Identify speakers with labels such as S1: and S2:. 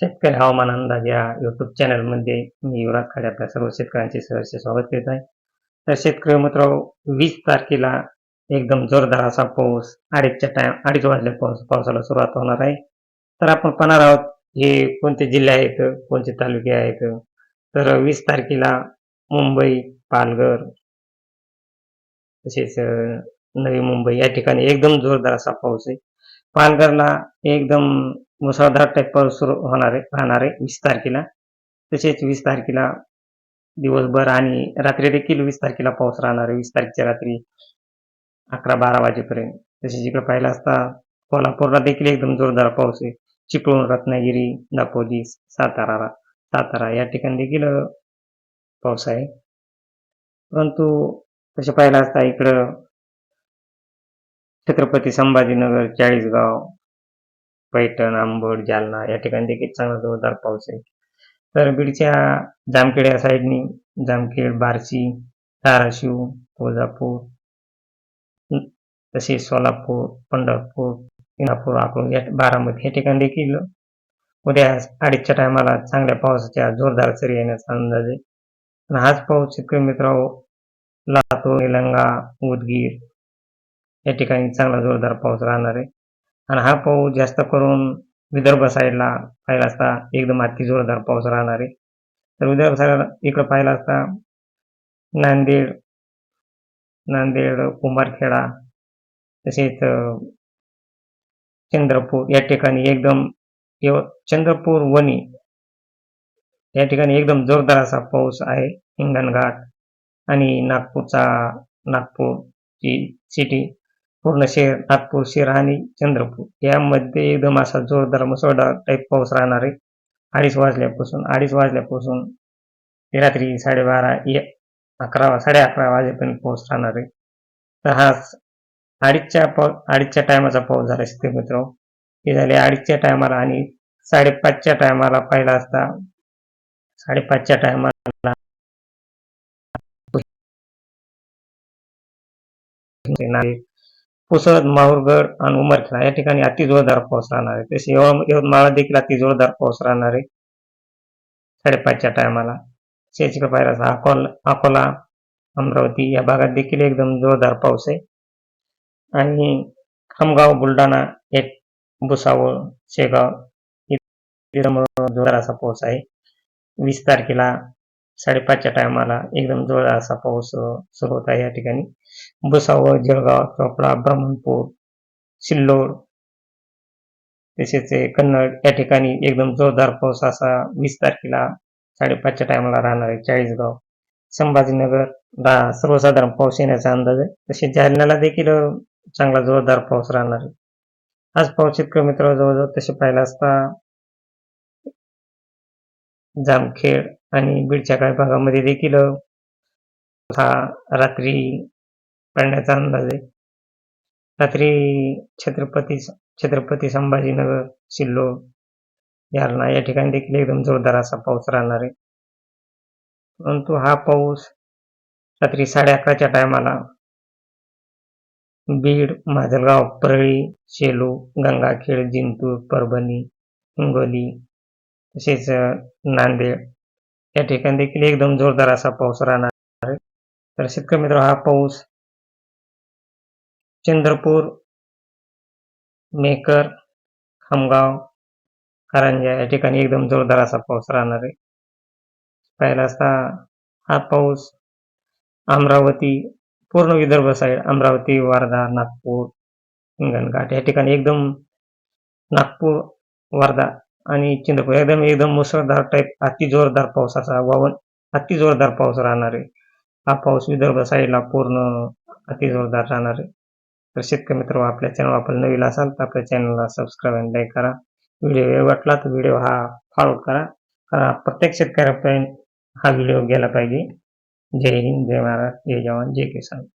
S1: शेतकरी हवामान अंदाज या युट्यूब चॅनलमध्ये मी युवराज खाडे आपल्या सर्व शेतकऱ्यांचे सहर्ष स्वागत करीत आहे. तर शेतकरी मित्र वीस तारखेला एकदम जोरदार असा पाऊस अडीचच्या टाइम अडीच वाजल्या पाऊस पावसाला सुरुवात होणार आहे. तर आपण पाहणार आहोत हे कोणते जिल्हे आहेत कोणते तालुके आहेत? तर वीस तारखेला मुंबई पालघर तसेच नवी मुंबई या ठिकाणी एकदम जोरदार असा पाऊस आहे. पालघरला एकदम मुसळधार टाईप पाऊस सुरू होणार राहणारे वीस तारखेला. तसेच वीस तारखेला दिवसभर आणि रात्री देखील वीस तारखेला पाऊस राहणार आहे. वीस तारखेच्या रात्री अकरा बारा वाजेपर्यंत. तसेच इकडे पाहिलं असता कोल्हापूरला देखील एकदम जोरदार पाऊस आहे. चिपळूण रत्नागिरी दापोली सातारा सातारा या ठिकाणी देखील पाऊस आहे. परंतु तसे पाहिलं असता इकडं छत्रपती संभाजीनगर चाळीसगाव पैठण आंबड जालना या ठिकाणी देखील चांगला जोरदार पाऊस आहे. तर बीडच्या जामखेड या साईडनी जामखेड बार्शी धाराशिव तुळजापूर तसेच सोलापूर पंढरपूर इंदापूर अकोला या बारामती या ठिकाणी देखील उद्या अडीचच्या टायमाला चांगल्या पावसाच्या जोरदार सरी येण्याचा अंदाज आहे. आणि हाच पाऊस शेतकरी मित्र लातूर निलंगा उदगीर या ठिकाणी चांगला जोरदार पाऊस राहणार आहे. आणि हा पाऊस जास्त करून विदर्भ साईडला पाहिला असता एकदम अति जोरदार पाऊस राहणार आहे. तर विदर्भ साईडला इकडं पाहिला असता नांदेड नांदेड कुंभारखेडा तसेच चंद्रपूर या ठिकाणी एकदम यव चंद्रपूर वणी या ठिकाणी एकदम जोरदार असा पाऊस आहे. हिंगणघाट आणि नागपूरचा नागपूरची सिटी पूर्ण शहर नागपूर शहर आणि चंद्रपूर. यामध्ये एकदम असा जोरदार मुसळधार टाईप पाऊस राहणार आहे. अडीच वाजल्यापासून अडीच वाजल्यापासून ते रात्री साडेबारा एक अकरा साडे अकरा वाजेपर्यंत पाऊस राहणार आहे. तर हा अडीचच्या पाऊ अडीचच्या टायमाचा पाऊस झाला शेतकरी मित्र हे झाले अडीचच्या टायमाला आणि साडेपाचच्या टायमाला पाहिला असता साडेपाचच्या टायमाला पुसद माहूरगड आणि उमरखेडा या ठिकाणी अति जोरदार पाऊस राहणार आहे. तसे यवतमाळ देखील अति जोरदार पाऊस राहणार आहे. साडेपाचच्या टायमाला शेतीकडे पाहिला अकोला अकोला अमरावती या भागात देखील एकदम जोरदार पाऊस आहे. आणि खामगाव बुलढाणा एक भुसावळ शेगाव जोरदार असा पाऊस आहे. वीस तारखेला साडेपाचच्या टायमाला एकदम जोरदार असा पाऊस सुरू होता या ठिकाणी. भुसावळ जळगाव चोपडा ब्राह्मणपूर सिल्लोड तसेच कन्नड या ठिकाणी एकदम जोरदार पाऊस असा वीस तारखेला साडेपाचच्या टायमाला राहणार आहे चाळीसगाव. संभाजीनगर ला सर्वसाधारण पाऊस येण्याचा अंदाज आहे. तसेच जालन्याला देखील चांगला जोरदार पाऊस राहणार आहे. आज पाऊस इतकं मित्र जवळजवळ तसे पाहिला असता जामखेड आणि बीडच्या काही भागामध्ये देखील हा रात्री पडण्याचा अंदाज आहे. रात्री छत्रपती छत्रपती संभाजीनगर सिल्लोड जालना या ठिकाणी देखील एकदम जोरदार असा पाऊस राहणार आहे. परंतु हा पाऊस रात्री साडे अकराच्या टायमाला बीड माजलगाव परळी शेलू गंगाखेड जिंतूर परभणी हिंगोली तसेच नांदेड या ठिकाणी देखील एकदम जोरदार असा पाऊस राहणार आहे. तर शेतकरी मित्र हा पाऊस चंद्रपूर मेकर खामगाव कारंजा या ठिकाणी एकदम जोरदार असा पाऊस राहणार आहे. पाहिला असता हा पाऊस अमरावती पूर्ण विदर्भ साईड अमरावती वर्धा नागपूर हिंगणघाट या ठिकाणी एकदम नागपूर वर्धा आणि चंद्रपूर एकदम एकदम मुसळधार टाईप अति जोरदार पावसाचा वावन अति जोरदार पाऊस राहणार आहे. हा पाऊस विदर्भ साईडला पूर्ण अति जोरदार राहणार आहे. तर शेतकरी मित्र आपल्या चॅनल आपण नवीन असाल तर आपल्या चॅनलला सबस्क्राईब आणि लाईक करा. व्हिडिओ वाटला तर व्हिडिओ हा फॉलो करा. कारण प्रत्येक शेतकऱ्यापर्यंत हा व्हिडिओ गेला पाहिजे. जय हिंद जय महाराज जय जवान जय किसान.